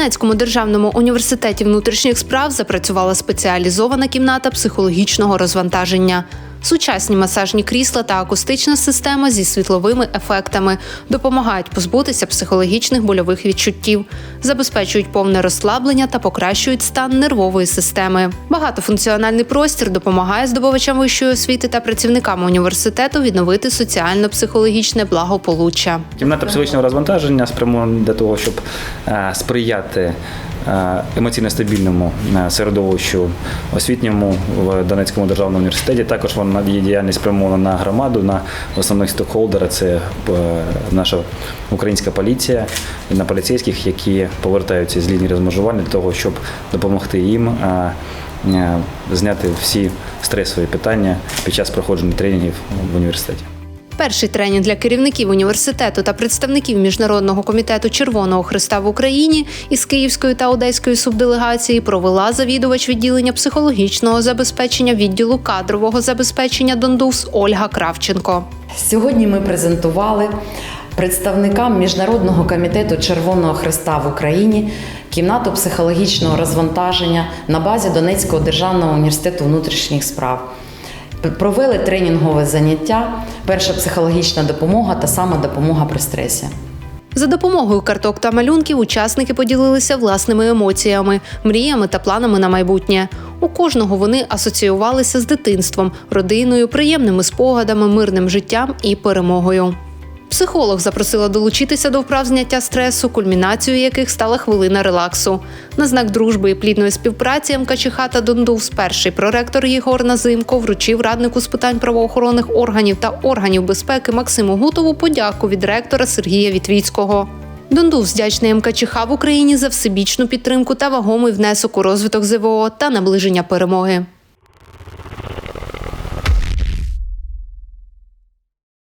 Донецькому державному університеті внутрішніх справ запрацювала спеціалізована кімната психологічного розвантаження. Сучасні масажні крісла та акустична система зі світловими ефектами допомагають позбутися психологічних больових відчуттів, забезпечують повне розслаблення та покращують стан нервової системи. Багатофункціональний простір допомагає здобувачам вищої освіти та працівникам університету відновити соціально-психологічне благополуччя. Кімната психологічного розвантаження спрямована для того, щоб е, сприяти е, емоційно стабільному е, середовищу освітньому в Донецькому державному університеті. Також вона її діяльність спрямована на громаду, на основних стокхолдера Це е, наша українська поліція, на поліцейських, які повертаються з лінії розмежування для того, щоб допомогти їм. е, е, Зняти всі стресові питання під час проходження тренінгів в університеті. Перший тренінг для керівників університету та представників міжнародного комітету Червоного Христа в Україні із Київської та Одеської субделегації провела завідувач відділення психологічного забезпечення відділу кадрового забезпечення Дондувс Ольга Кравченко. Сьогодні ми презентували представникам Міжнародного комітету Червоного Христа в Україні кімнату психологічного розвантаження на базі Донецького державного університету внутрішніх справ. Провели тренінгове заняття, перша психологічна допомога та сама допомога при стресі. За допомогою карток та малюнків учасники поділилися власними емоціями, мріями та планами на майбутнє. У кожного вони асоціювалися з дитинством, родиною, приємними спогадами, мирним життям і перемогою. Психолог запросила долучитися до вправ зняття стресу, кульмінацією яких стала хвилина релаксу. На знак дружби і плідної співпраці МКЧХ та Дондувс перший проректор Єгор Назимко вручив раднику з питань правоохоронних органів та органів безпеки Максиму Гутову подяку від ректора Сергія Вітвіцького. Дондувс вдячний МКЧХ в Україні за всебічну підтримку та вагомий внесок у розвиток ЗВО та наближення перемоги.